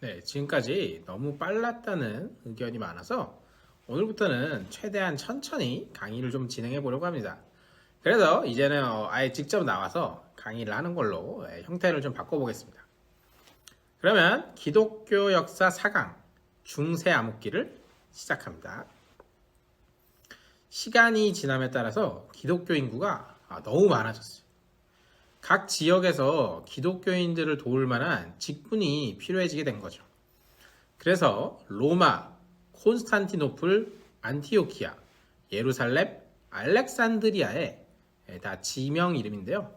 네, 지금까지 너무 빨랐다는 의견이 많아서 오늘부터는 최대한 천천히 강의를 좀 진행해 보려고 합니다. 그래서 이제는 어, 아예 직접 나와서 강의를 하는 걸로 예, 형태를 좀 바꿔보겠습니다. 그러면 기독교 역사 4강 중세 암흑기를 시작합니다. 시간이 지남에 따라서 기독교 인구가 아, 너무 많아졌어요. 각 지역에서 기독교인들을 도울 만한 직분이 필요해지게 된 거죠. 그래서 로마, 콘스탄티노플, 안티오키아, 예루살렘, 알렉산드리아에 다 지명 이름인데요.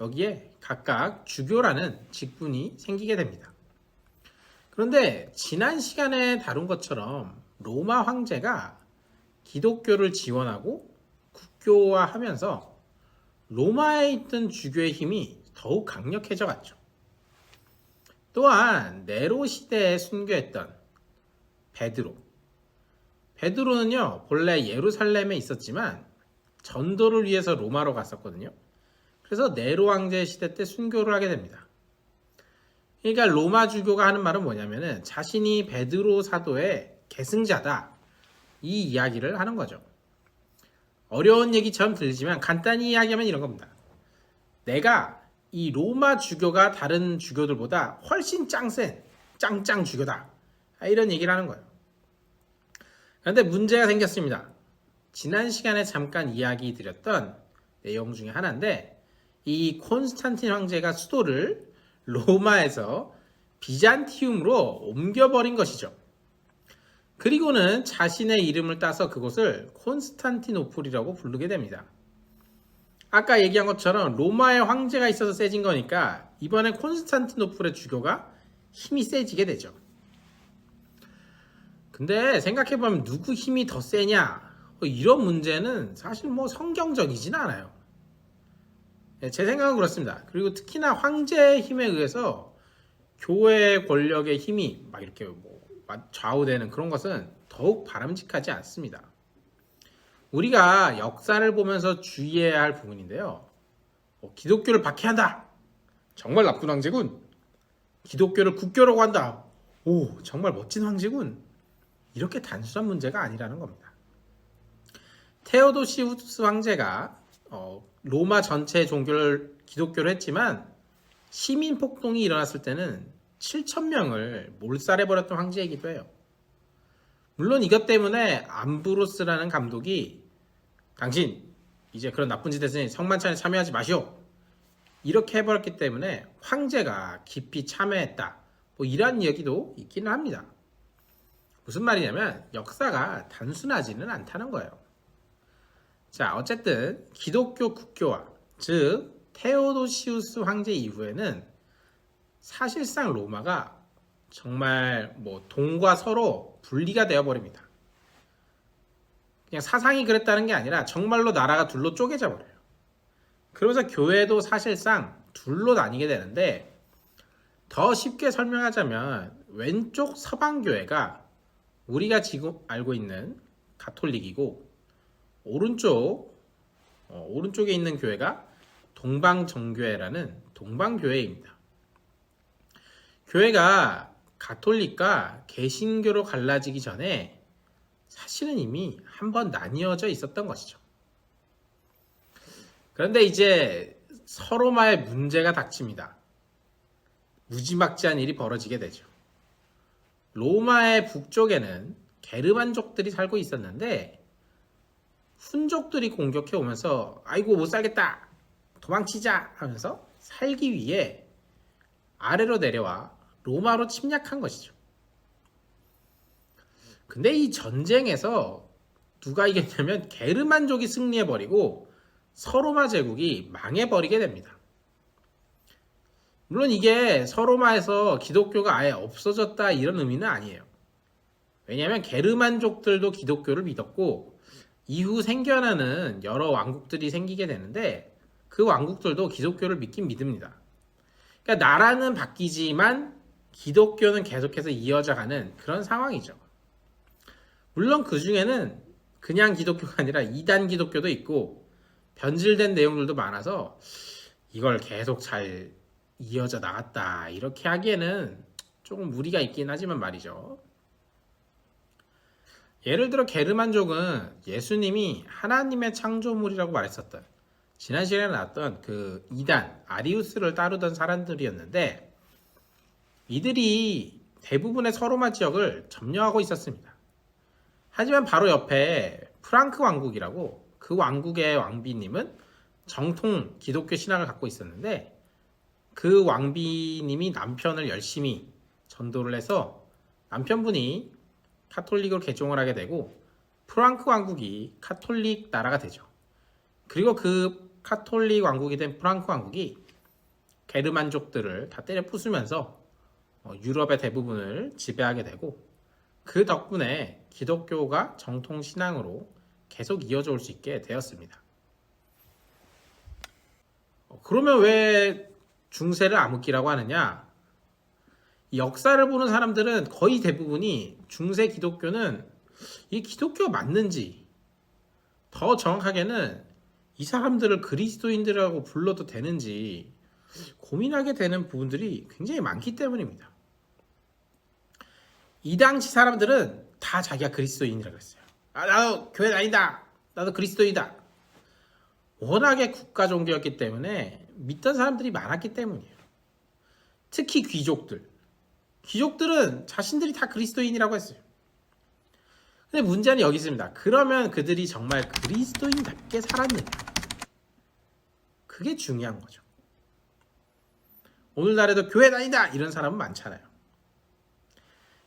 여기에 각각 주교라는 직분이 생기게 됩니다. 그런데 지난 시간에 다룬 것처럼 로마 황제가 기독교를 지원하고 국교화하면서 로마에 있던 주교의 힘이 더욱 강력해져 갔죠. 또한 네로 시대에 순교했던 베드로. 베드로는요, 본래 예루살렘에 있었지만 전도를 위해서 로마로 갔었거든요. 그래서 네로 왕제 시대 때 순교를 하게 됩니다. 그러니까 로마 주교가 하는 말은 뭐냐면은 자신이 베드로 사도의 계승자다. 이 이야기를 하는 거죠. 어려운 얘기처럼 들리지만 간단히 이야기하면 이런 겁니다. 내가 이 로마 주교가 다른 주교들보다 훨씬 짱센 짱짱 주교다. 아, 이런 얘기를 하는 거예요. 그런데 문제가 생겼습니다. 지난 시간에 잠깐 이야기 드렸던 내용 중에 하나인데 이 콘스탄틴 황제가 수도를 로마에서 비잔티움으로 옮겨버린 것이죠. 그리고는 자신의 이름을 따서 그곳을 콘스탄티노플이라고 부르게 됩니다. 아까 얘기한 것처럼 로마의 황제가 있어서 세진 거니까 이번에 콘스탄티노플의 주교가 힘이 세지게 되죠. 근데 생각해보면 누구 힘이 더 세냐? 뭐 이런 문제는 사실 뭐 성경적이진 않아요. 네, 제 생각은 그렇습니다. 그리고 특히나 황제의 힘에 의해서 교회 권력의 힘이 막 이렇게 뭐 좌우되는 그런 것은 더욱 바람직하지 않습니다. 우리가 역사를 보면서 주의해야 할 부분인데요. 어, 기독교를 박해한다. 정말 나쁜 황제군. 기독교를 국교라고 한다. 오, 정말 멋진 황제군. 이렇게 단순한 문제가 아니라는 겁니다. 테오도시우스 황제가 어, 로마 전체 종교를 기독교를 했지만 시민 폭동이 일어났을 때는 7천 명을 몰살해 버렸던 황제이기도 해요. 물론 이것 때문에 암브로스라는 감독이 당신 이제 그런 나쁜 짓 했으니 성만찬에 참여하지 마시오. 이렇게 해버렸기 때문에 황제가 깊이 참여했다. 뭐 이런 얘기도 있기는 합니다. 무슨 말이냐면 역사가 단순하지는 않다는 거예요. 자, 어쨌든 기독교 국교화, 즉 테오도시우스 황제 이후에는 사실상 로마가 정말 뭐 동과 서로 분리가 되어 버립니다. 그냥 사상이 그랬다는 게 아니라 정말로 나라가 둘로 쪼개져 버려요. 그러면서 교회도 사실상 둘로 나뉘게 되는데 더 쉽게 설명하자면 왼쪽 서방 교회가 우리가 지금 알고 있는 가톨릭이고 오른쪽 어, 오른쪽에 있는 교회가 동방정교회라는 동방교회입니다. 교회가 가톨릭과 개신교로 갈라지기 전에 사실은 이미 한 번 나뉘어져 있었던 것이죠. 그런데 이제 서로마의 문제가 닥칩니다. 무지막지한 일이 벌어지게 되죠. 로마의 북쪽에는 게르만족들이 살고 있었는데 훈족들이 공격해 오면서 아이고 못 살겠다 도망치자 하면서 살기 위해 아래로 내려와 로마로 침략한 것이죠. 근데 이 전쟁에서 누가 이겼냐면 게르만족이 승리해버리고 서로마 제국이 망해버리게 됩니다. 물론 이게 서로마에서 기독교가 아예 없어졌다 이런 의미는 아니에요. 왜냐하면 게르만족들도 기독교를 믿었고 이후 생겨나는 여러 왕국들이 생기게 되는데 그 왕국들도 기독교를 믿긴 믿습니다. 그러니까 나라는 바뀌지만 기독교는 계속해서 이어져가는 그런 상황이죠. 물론 그 중에는 그냥 기독교가 아니라 이단 기독교도 있고 변질된 내용들도 많아서 이걸 계속 잘 이어져 나갔다 이렇게 하기에는 조금 무리가 있긴 하지만 말이죠. 예를 들어 게르만족은 예수님이 하나님의 창조물이라고 말했었던 지난 시간에 나왔던 그 이단 아리우스를 따르던 사람들이었는데 이들이 대부분의 서로마 지역을 점령하고 있었습니다. 하지만 바로 옆에 프랑크 왕국이라고 그 왕국의 왕비님은 정통 기독교 신앙을 갖고 있었는데 그 왕비님이 남편을 열심히 전도를 해서 남편분이 카톨릭으로 개종을 하게 되고 프랑크 왕국이 카톨릭 나라가 되죠. 그리고 그 카톨릭 왕국이 된 프랑크 왕국이 게르만족들을 다 때려 부수면서 어, 유럽의 대부분을 지배하게 되고 그 덕분에 기독교가 정통 신앙으로 계속 이어져 올 수 있게 되었습니다. 어, 그러면 왜 중세를 암흑기라고 하느냐? 이 역사를 보는 사람들은 거의 대부분이 중세 기독교는 이 기독교가 맞는지 더 정확하게는 이 사람들을 그리스도인들이라고 불러도 되는지 고민하게 되는 부분들이 굉장히 많기 때문입니다. 이 당시 사람들은 다 자기가 그리스도인이라고 했어요. 아, 나도 교회 다닌다. 나도 그리스도이다. 워낙에 국가 종교였기 때문에 믿던 사람들이 많았기 때문이에요. 특히 귀족들. 귀족들은 자신들이 다 그리스도인이라고 했어요. 근데 문제는 여기 있습니다. 그러면 그들이 정말 그리스도인답게 살았느냐? 그게 중요한 거죠. 오늘날에도 교회 다닌다 이런 사람은 많잖아요.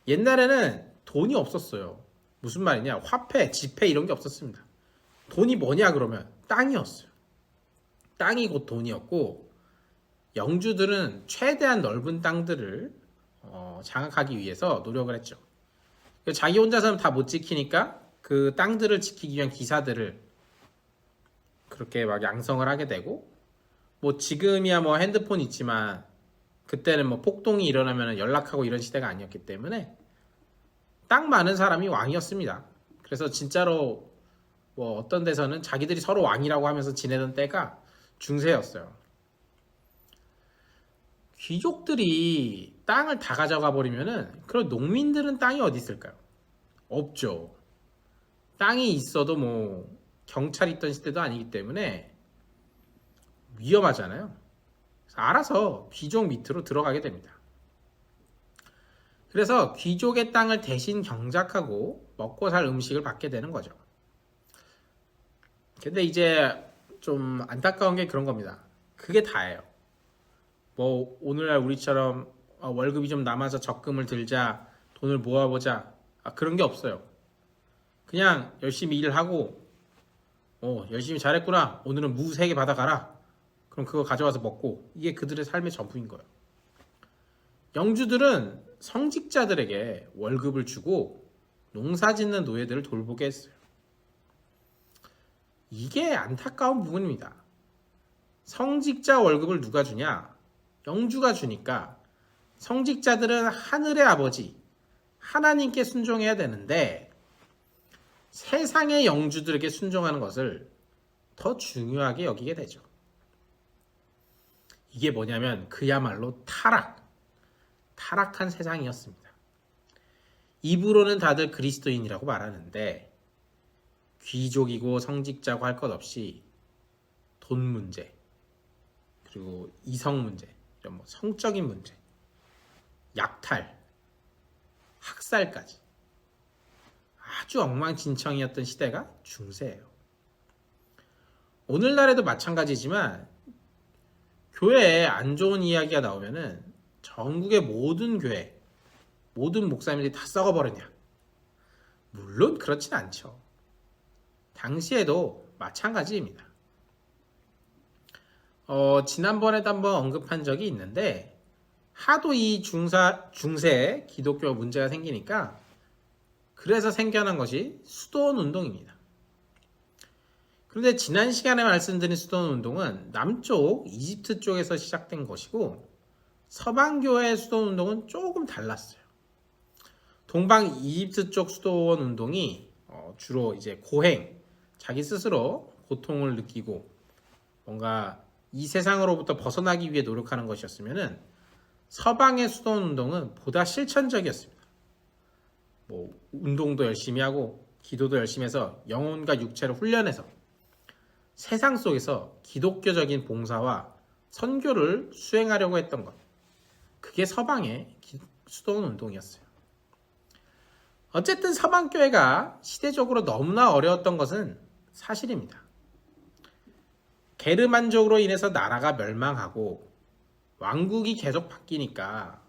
옛날에는 돈이 없었어요. 무슨 말이냐? 화폐, 지폐 이런 게 없었습니다. 돈이 뭐냐 그러면 땅이었어요. 땅이 곧 돈이었고 영주들은 최대한 넓은 땅들을 어, 장악하기 위해서 노력을 했죠. 자기 혼자서는 다 못 지키니까 그 땅들을 지키기 위한 기사들을 그렇게 막 양성을 하게 되고 뭐 지금이야 뭐 핸드폰 있지만 그때는 뭐 폭동이 일어나면 연락하고 이런 시대가 아니었기 때문에 딱 많은 사람이 왕이었습니다. 그래서 진짜로 뭐 어떤 데서는 자기들이 서로 왕이라고 하면서 지내던 때가 중세였어요. 귀족들이 땅을 다 가져가 버리면은 그럼 농민들은 땅이 어디 있을까요? 없죠. 땅이 있어도 뭐 경찰 있던 시대도 아니기 때문에 위험하잖아요. 알아서 귀족 밑으로 들어가게 됩니다. 그래서 귀족의 땅을 대신 경작하고 먹고 살 음식을 받게 되는 거죠. 근데 이제 좀 안타까운 게 그런 겁니다. 그게 다예요. 뭐 오늘날 우리처럼 어, 월급이 좀 남아서 적금을 들자, 돈을 모아보자 아, 그런 게 없어요. 그냥 열심히 일을 하고 어, 열심히 잘했구나. 오늘은 무세개 받아가라. 그럼 그거 가져와서 먹고 이게 그들의 삶의 전부인 거예요. 영주들은 성직자들에게 월급을 주고 농사 짓는 노예들을 돌보게 했어요. 이게 안타까운 부분입니다. 성직자 월급을 누가 주냐? 영주가 주니까 성직자들은 하늘의 아버지 하나님께 순종해야 되는데 세상의 영주들에게 순종하는 것을 더 중요하게 여기게 되죠. 이게 뭐냐면 그야말로 타락, 타락한 세상이었습니다. 입으로는 다들 그리스도인이라고 말하는데 귀족이고 성직자고 할 것 없이 돈 문제 그리고 이성 문제 이런 뭐 성적인 문제 약탈 학살까지 아주 엉망진창이었던 시대가 중세예요. 오늘날에도 마찬가지지만 교회에 안 좋은 이야기가 나오면은 전국의 모든 교회 모든 목사님들이 다 썩어버리냐? 물론 그렇진 않죠. 당시에도 마찬가지입니다. 어, 지난번에도 한번 언급한 적이 있는데 하도 이 중사 중세 기독교 문제가 생기니까 그래서 생겨난 것이 수도원 운동입니다. 그런데 지난 시간에 말씀드린 수도원 운동은 남쪽 이집트 쪽에서 시작된 것이고 서방교회 수도원 운동은 조금 달랐어요. 동방 이집트 쪽 수도원 운동이 어, 주로 이제 고행, 자기 스스로 고통을 느끼고 뭔가 이 세상으로부터 벗어나기 위해 노력하는 것이었으면은 서방의 수도원 운동은 보다 실천적이었습니다. 뭐 운동도 열심히 하고 기도도 열심히 해서 영혼과 육체를 훈련해서 세상 속에서 기독교적인 봉사와 선교를 수행하려고 했던 것. 그게 서방의 기- 수도원 운동이었어요. 어쨌든 서방교회가 시대적으로 너무나 어려웠던 것은 사실입니다. 게르만족으로 인해서 나라가 멸망하고 왕국이 계속 바뀌니까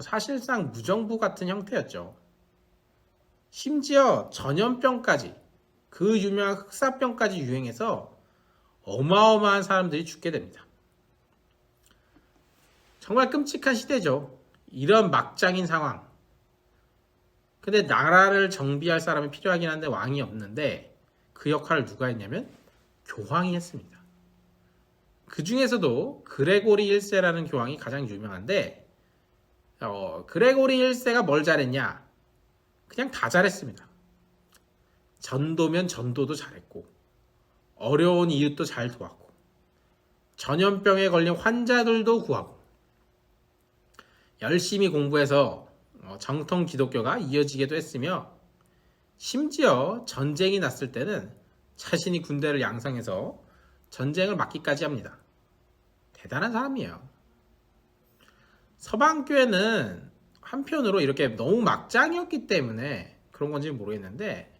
사실상 무정부 같은 형태였죠. 심지어 전염병까지 그 유명한 흑사병까지 유행해서 어마어마한 사람들이 죽게 됩니다. 정말 끔찍한 시대죠. 이런 막장인 상황. 근데 나라를 정비할 사람이 필요하긴 한데 왕이 없는데 그 역할을 누가 했냐면 교황이 했습니다. 그 중에서도 그레고리 1세라는 교황이 가장 유명한데 어, 그레고리 1세가 뭘 잘했냐? 그냥 다 잘했습니다. 전도면 전도도 잘했고 어려운 이웃도 잘 도왔고 전염병에 걸린 환자들도 구하고 열심히 공부해서 어, 정통 기독교가 이어지기도 했으며 심지어 전쟁이 났을 때는 자신이 군대를 양성해서 전쟁을 막기까지 합니다. 대단한 사람이에요. 서방교회는 한편으로 이렇게 너무 막장이었기 때문에 그런 건지 모르겠는데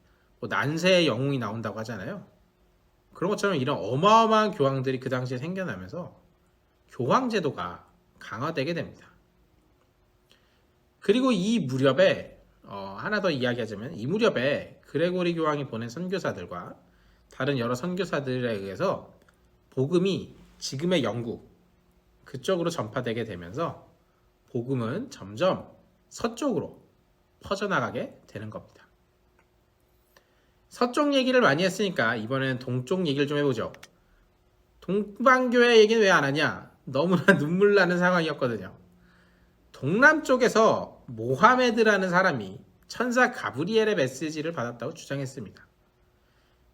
뭐 난세의 영웅이 나온다고 하잖아요. 그런 것처럼 이런 어마어마한 교황들이 그 당시에 생겨나면서 교황 제도가 강화되게 됩니다. 그리고 이 무렵에 어, 하나 더 이야기하자면 이 무렵에 그레고리 교황이 보낸 선교사들과 다른 여러 선교사들에 의해서 복음이 지금의 영국 그쪽으로 전파되게 되면서 복음은 점점 서쪽으로 퍼져나가게 되는 겁니다. 서쪽 얘기를 많이 했으니까 이번에는 동쪽 얘기를 좀 해보죠. 동방교회 얘기는 왜 안 하냐? 너무나 눈물 나는 상황이었거든요. 동남쪽에서 모하메드라는 사람이 천사 가브리엘의 메시지를 받았다고 주장했습니다.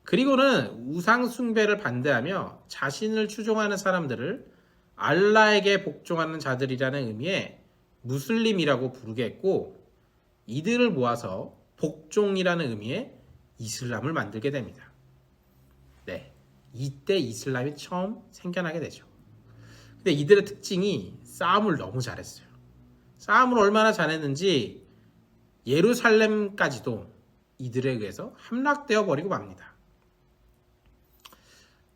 그리고는 우상숭배를 반대하며 자신을 추종하는 사람들을 알라에게 복종하는 자들이라는 의미의 무슬림이라고 부르게 했고 이들을 모아서 복종이라는 의미의 이슬람을 만들게 됩니다. 네. 이때 이슬람이 처음 생겨나게 되죠. 근데 이들의 특징이 싸움을 너무 잘했어요. 싸움을 얼마나 잘했는지 예루살렘까지도 이들에 의해서 함락되어 버리고 맙니다.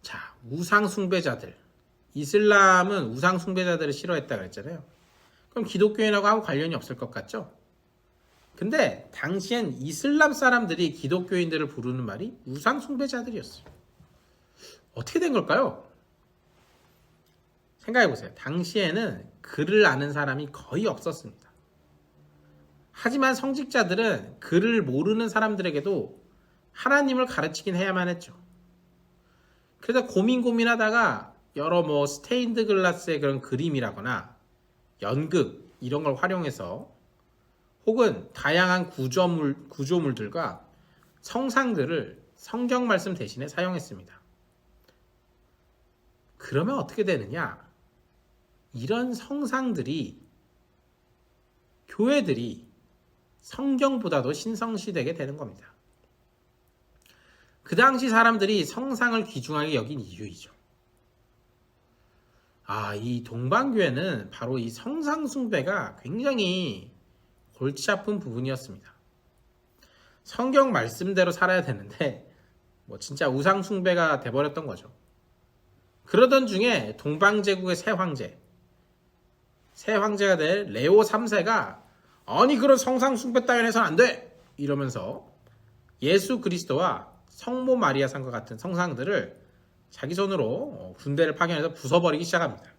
자, 우상 숭배자들. 이슬람은 우상 숭배자들을 싫어했다 그랬잖아요. 그럼 기독교인하고 아무 관련이 없을 것 같죠? 근데 당시엔 이슬람 사람들이 기독교인들을 부르는 말이 우상 숭배자들이었어요. 어떻게 된 걸까요? 생각해 보세요. 당시에는 글을 아는 사람이 거의 없었습니다. 하지만 성직자들은 글을 모르는 사람들에게도 하나님을 가르치긴 해야만 했죠. 그래서 고민 고민하다가 여러 뭐 스테인드 글라스의 그런 그림이라거나 연극 이런 걸 활용해서 혹은 다양한 구조물 구조물들과 성상들을 성경 말씀 대신에 사용했습니다. 그러면 어떻게 되느냐? 이런 성상들이 교회들이 성경보다도 신성시되게 되는 겁니다. 그 당시 사람들이 성상을 귀중하게 여긴 이유이죠. 아, 이 동방교회는 바로 이 성상숭배가 굉장히 골치 아픈 부분이었습니다. 성경 말씀대로 살아야 되는데, 뭐 진짜 우상 숭배가 돼버렸던 거죠. 그러던 중에 동방제국의 새 황제, 새 황제가 될 레오 3세가 아니 그런 성상 숭배 따윈 해서는 안 돼! 이러면서 예수 그리스도와 성모 마리아 상과 같은 성상들을 자기 손으로 어, 군대를 파견해서 부숴버리기 시작합니다.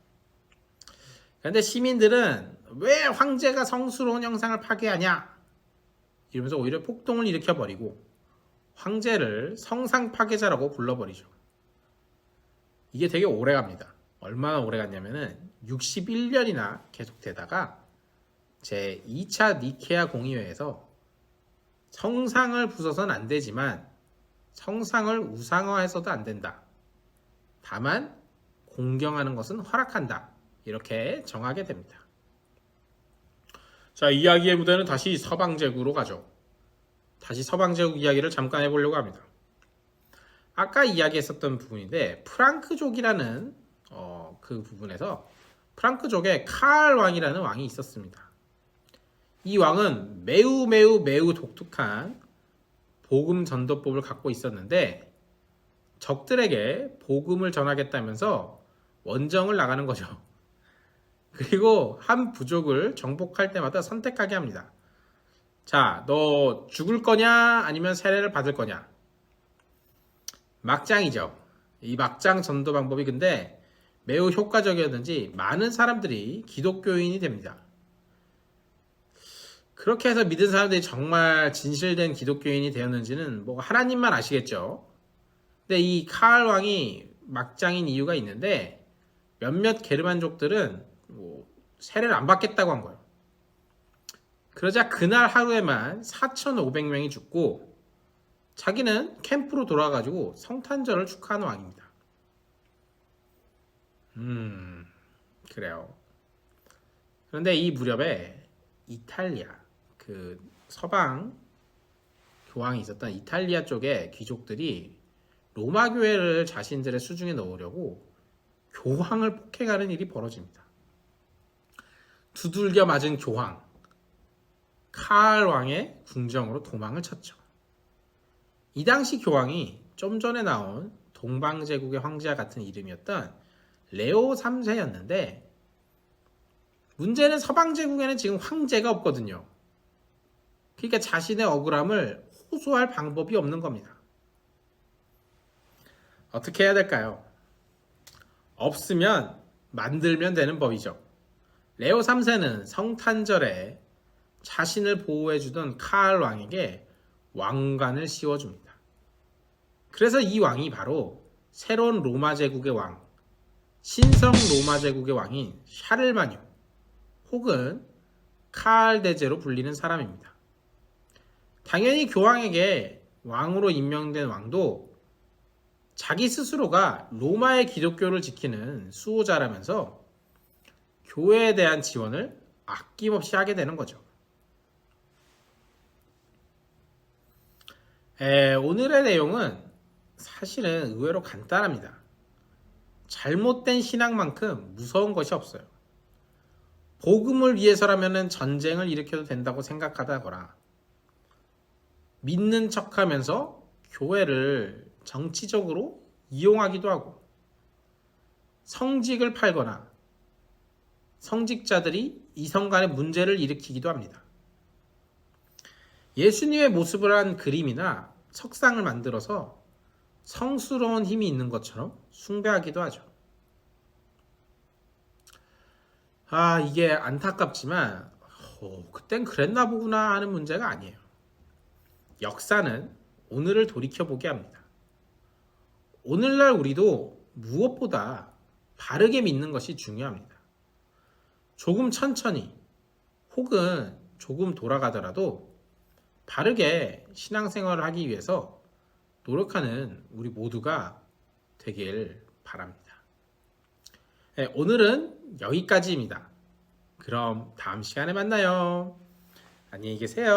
그런데 시민들은 왜 황제가 성스러운 형상을 파괴하냐? 이러면서 오히려 폭동을 일으켜버리고 황제를 성상 파괴자라고 불러버리죠. 이게 되게 오래 갑니다. 얼마나 오래 갔냐면은 61년이나 계속되다가 제 2차 니케아 공의회에서 성상을 부숴서는 안 되지만 성상을 우상화해서도 안 된다. 다만 공경하는 것은 허락한다. 이렇게 정하게 됩니다. 자, 이야기의 무대는 다시 서방제국으로 가죠. 다시 서방제국 이야기를 잠깐 해보려고 합니다. 아까 이야기했었던 부분인데 프랑크족이라는 어, 그 부분에서 프랑크족에 카알 왕이라는 왕이 있었습니다. 이 왕은 매우 매우 매우 독특한 복음 전도법을 갖고 있었는데 적들에게 복음을 전하겠다면서 원정을 나가는 거죠. 그리고 한 부족을 정복할 때마다 선택하게 합니다. 자, 너 죽을 거냐? 아니면 세례를 받을 거냐? 막장이죠. 이 막장 전도 방법이 근데 매우 효과적이었는지 많은 사람들이 기독교인이 됩니다. 그렇게 해서 믿은 사람들이 정말 진실된 기독교인이 되었는지는 뭐 하나님만 아시겠죠. 근데 이 카알 왕이 막장인 이유가 있는데 몇몇 게르만족들은 뭐 세례를 안 받겠다고 한 거예요. 그러자 그날 하루에만 4,500명이 죽고 자기는 캠프로 돌아가지고 성탄절을 축하하는 왕입니다. 음, 그래요. 그런데 이 무렵에 이탈리아, 그 서방 교황이 있었던 이탈리아 쪽의 귀족들이 로마 교회를 자신들의 수중에 넣으려고 교황을 폭행하는 일이 벌어집니다. 두들겨 맞은 교황, 카알 왕의 궁정으로 도망을 쳤죠. 이 당시 교황이 좀 전에 나온 동방제국의 황제와 같은 이름이었던 레오 3세였는데 문제는 서방제국에는 지금 황제가 없거든요. 그러니까 자신의 억울함을 호소할 방법이 없는 겁니다. 어떻게 해야 될까요? 없으면 만들면 되는 법이죠. 레오 3세는 성탄절에 자신을 보호해주던 카알 왕에게 왕관을 씌워줍니다. 그래서 이 왕이 바로 새로운 로마 제국의 왕, 신성 로마 제국의 왕인 샤를마뉴 혹은 카알 대제로 불리는 사람입니다. 당연히 교황에게 왕으로 임명된 왕도 자기 스스로가 로마의 기독교를 지키는 수호자라면서 교회에 대한 지원을 아낌없이 하게 되는 거죠. 에, 오늘의 내용은 사실은 의외로 간단합니다. 잘못된 신앙만큼 무서운 것이 없어요. 복음을 위해서라면 전쟁을 일으켜도 된다고 생각하다거나 믿는 척 하면서 교회를 정치적으로 이용하기도 하고 성직을 팔거나 성직자들이 이성 간의 문제를 일으키기도 합니다. 예수님의 모습을 한 그림이나 석상을 만들어서 성스러운 힘이 있는 것처럼 숭배하기도 하죠. 아, 이게 안타깝지만, 어, 그땐 그랬나 보구나 하는 문제가 아니에요. 역사는 오늘을 돌이켜보게 합니다. 오늘날 우리도 무엇보다 바르게 믿는 것이 중요합니다. 조금 천천히 혹은 조금 돌아가더라도 바르게 신앙생활을 하기 위해서 노력하는 우리 모두가 되길 바랍니다. 네, 오늘은 여기까지입니다. 그럼 다음 시간에 만나요. 안녕히 계세요.